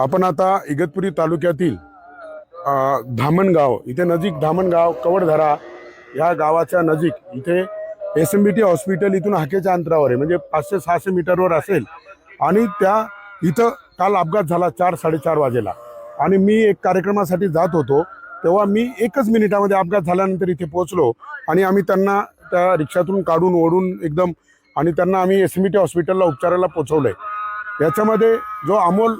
आपण आता इगतपुरी तालुक्यातील धामणगाव इथे नजीक धामणगाव कवडधरा या गावाच्या नजीक इथे S M B T hospital इथून हाकेच्या अंतरावर आहे. म्हणजे पाचशे सहाशे मीटरवर असेल. आणि त्या इथं काल अपघात झाला चार साडेचार वाजेला. आणि मी एक कार्यक्रमासाठी जात होतो. तेव्हा मी एकच मिनिटामध्ये अपघात झाल्यानंतर इथे पोहोचलो. आणि आम्ही त्यांना त्या रिक्षातून काढून ओढून एकदम आणि त्यांना आम्ही एस एम बी टी हॉस्पिटलला उपचाराला पोचवलं आहे याच्यामध्ये जो अमोल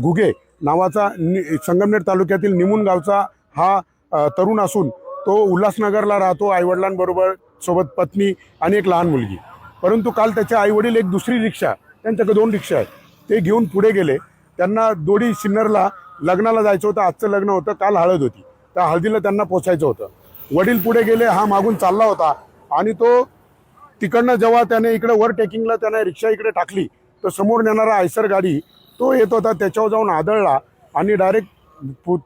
घुगे नावाचा नि संगमनेर तालुक्यातील निमून गावचा हा तरुण असून तो उल्हासनगरला राहतो आईवडिलांबरोबर सोबत पत्नी आणि एक लहान मुलगी. परंतु काल त्याचे आईवडील एक दुसरी रिक्षा त्यांच्याकडे दोन रिक्षा आहेत ते घेऊन पुढे गेले. त्यांना दोडी सिन्नरला लग्नाला जायचं होतं आजचं लग्न होतं काल हळद होती. त्या हळदीला त्यांना पोचायचं होतं. वडील पुढे गेले हा मागून चालला होता आणि तो तिकडनं जेव्हा त्याने इकडे वर टेकिंगला त्याने रिक्षा इकडे टाकली तर समोर नेणारा आयसर गाडी तो येत होता त्याच्यावर जाऊन आदळला आणि डायरेक्ट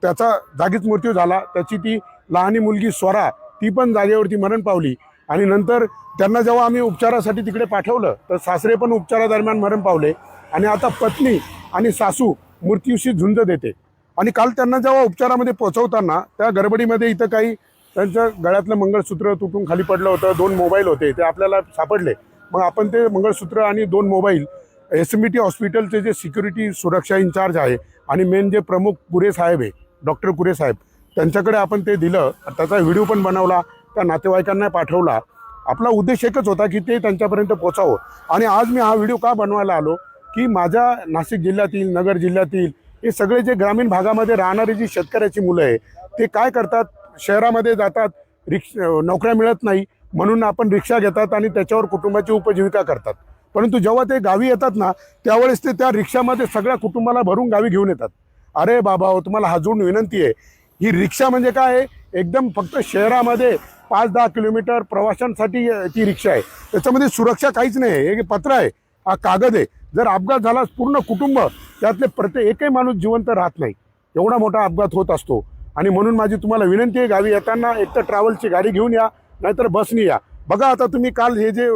त्याचा जागीच मृत्यू झाला. त्याची ती लहानी मुलगी स्वरा ती पण जागेवरती मरण पावली. आणि नंतर त्यांना जेव्हा आम्ही उपचारासाठी तिकडे पाठवलं तर सासरे पण उपचारादरम्यान मरण पावले. आणि आता पत्नी आणि सासू मृत्यूशी झुंज देते. आणि काल त्यांना जेव्हा उपचारामध्ये पोहोचवताना त्या गडबडीमध्ये इथं काही त्यांचं गळ्यातलं मंगळसूत्र तुटून खाली पडलं होतं दोन मोबाईल होते ते आपल्याला सापडले. मग आपण ते मंगळसूत्र आणि दोन mobile S M B T हॉस्पिटलचे जे सिक्युरिटी सुरक्षा इन्चार्ज आहे आणि मेन जे प्रमुख पुरे साहेब आहे डॉक्टर पुरे साहेब त्यांच्याकडे आपण ते दिलं त्याचा व्हिडिओ पण बनवला त्या नातेवाईकांना पाठवला. आपला उद्देश एकच होता की ते त्यांच्यापर्यंत पोचावं आणि आज मी हा व्हिडिओ का बनवायला आलो? की माझ्या नाशिक जिल्ह्यातील नगर जिल्ह्यातील हे सगळे जे ग्रामीण भागामध्ये राहणारी जी शेतकऱ्याची मुलं आहे ते काय करतात? शहरामध्ये जातात रिक्ष नोकऱ्या मिळत नाही म्हणून आपण रिक्षा घेतात आणि त्याच्यावर कुटुंबाची उपजीविका करतात. परंतु जेव्हा ते गावी येतात ना त्यावेळेस ते त्या रिक्षामध्ये सगळ्या कुटुंबाला भरून गावी घेऊन येतात. अरे बाबा हो, तुम्हाला हाजून विनंती आहे. ही रिक्षा म्हणजे काय आहे? एकदम फक्त शहरामध्ये पाच दहा किलोमीटर प्रवाशांसाठी ती रिक्षा आहे. त्याच्यामध्ये सुरक्षा काहीच नाही आहे. हे पत्र आहे हा कागद आहे. जर अपघात झाला पूर्ण कुटुंब त्यातले प्रत्येक एकही माणूस जिवंत राहत नाही. एवढा मोठा अपघात होत असतो. आणि म्हणून माझी तुम्हाला विनंती आहे गावी येताना एक तर ट्रॅव्हलची गाडी घेऊन या नाहीतर बसनी या. बघा आता तुम्ही काल हे जे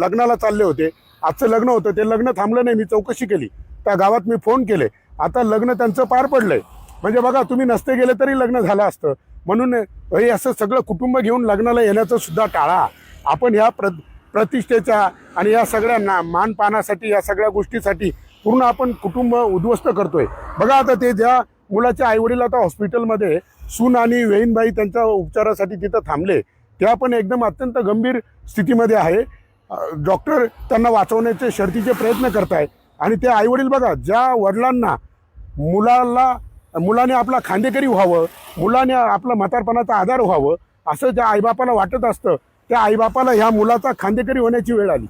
लग्नाला चालले होते आजचं लग्न होतं ते लग्न थांबलं नाही मी चौकशी केली. त्या गावात मी फोन केले. आता लग्न त्यांचं पार पडलंय. म्हणजे बघा तुम्ही नसते गेले तरी लग्न झालं असतं. म्हणून हे असं सगळं कुटुंब घेऊन लग्नाला येण्याचं सुद्धा टाळा. आपण ह्या प्र प्रतिष्ठेच्या आणि या सगळ्या ना मानपानासाठी या सगळ्या गोष्टीसाठी पूर्ण आपण कुटुंब उद्ध्वस्त करतोय. बघा आता ते ज्या मुलाच्या आईवडील आता हॉस्पिटलमध्ये सून आणि वेईनबाई त्यांच्या उपचारासाठी तिथं थांबले. त्या पण एकदम अत्यंत गंभीर स्थितीमध्ये आहे. डॉक्टर त्यांना वाचवण्याचे शर्तीचे प्रयत्न करत आहेत आणि ते आईवडील बघा ज्या वडिलांना मुलाला मुलाने आपला खांदेकरी व्हावं मुलाने आपला म्हातारपणाचा आधार व्हावं असं ज्या आईबापाला वाटत असतं त्या आईबापाला ह्या मुलाचा खांदेकरी होण्याची वेळ आली.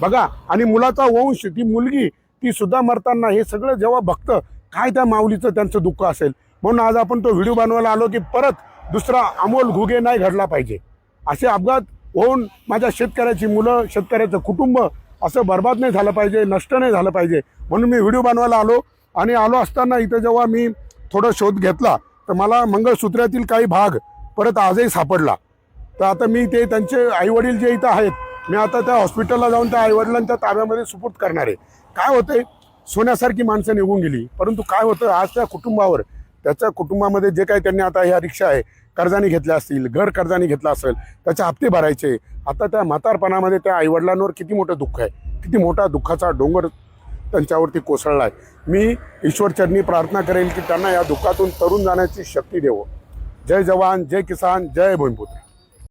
बघा आणि मुलाचा वंश ती मुलगी ती सुद्धा मरताना हे सगळं जेव्हा बघतं काय त्या माऊलीचं त्यांचं दुःख असेल? म्हणून आज आपण तो व्हिडिओ बनवायला आलो की परत दुसरा अमोल घुगे नाही घडला पाहिजे. असे अपघात होऊन माझ्या शेतकऱ्याची मुलं शेतकऱ्याचं कुटुंब असं बर्बाद नाही झालं पाहिजे नष्ट नाही झालं पाहिजे. म्हणून मी व्हिडिओ बनवायला आलो आणि आलो असताना इथं जेव्हा मी थोडा शोध घेतला तर मला मंगळसूत्रातील काही भाग परत आजही सापडला. तर आता मी ते त्यांचे आईवडील जे इथं आहेत मी आता त्या हॉस्पिटलला जाऊन त्या आईवडिलांच्या ताब्यामध्ये सुपूर्द करणार आहे. काय होतंय? सोन्यासारखी माणसं निघून गेली. परंतु काय होतं? आज त्या कुटुंबावर त्याच्या कुटुंबामध्ये जे काही त्यांनी आता ह्या रिक्षा आहे कर्जाने घेतल्या असतील घर कर्जाने घेतलं असेल त्याचे हप्ते भरायचे. आता त्या म्हातारपणामध्ये त्या आईवडिलांवर किती मोठं दुःख आहे. किती मोठा दुःखाचा डोंगर त्यांच्यावरती कोसळला आहे मी ईश्वरचरणी प्रार्थना करेल की त्यांना या दुःखातून तरुण जाण्याची शक्ती देवो. जय जवान जय किसान जय भूमिपुत्र.